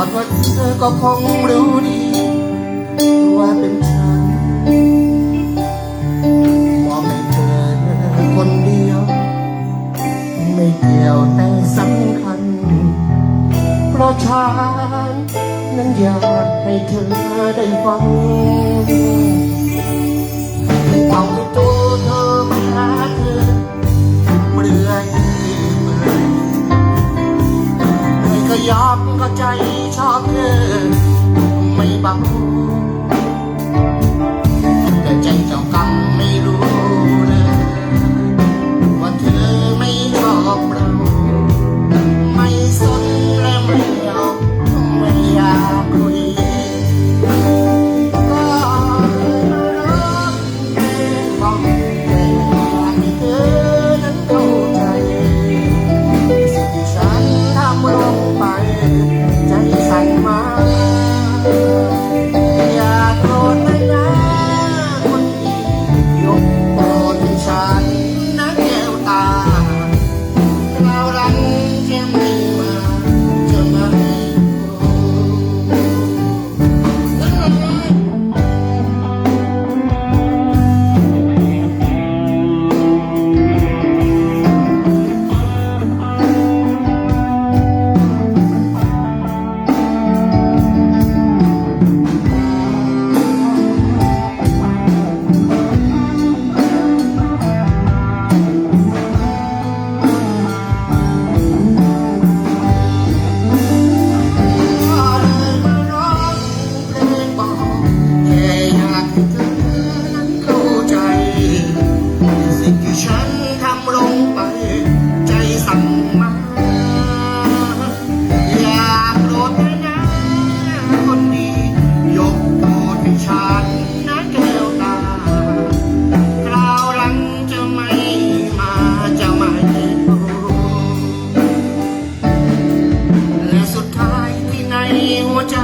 อดว่าเธอก็คงรู้ดี ว่าเป็นฉันว่าไม่เธอคนเดียว ไม่เกี่ยวแต่สำคัญ เพราะฉันนั้นอยากให้เธอได้ฟัง ก็ใจชอบเธอไม่เบา ตาเที่ฉันทำลงไปใจสั่งมาอยากโดดนะคนดียกโทษให้ฉันนะแก้วตาคราวหลังจะไม่มาจะไม่และสุดท้ายที่ในหัวใจ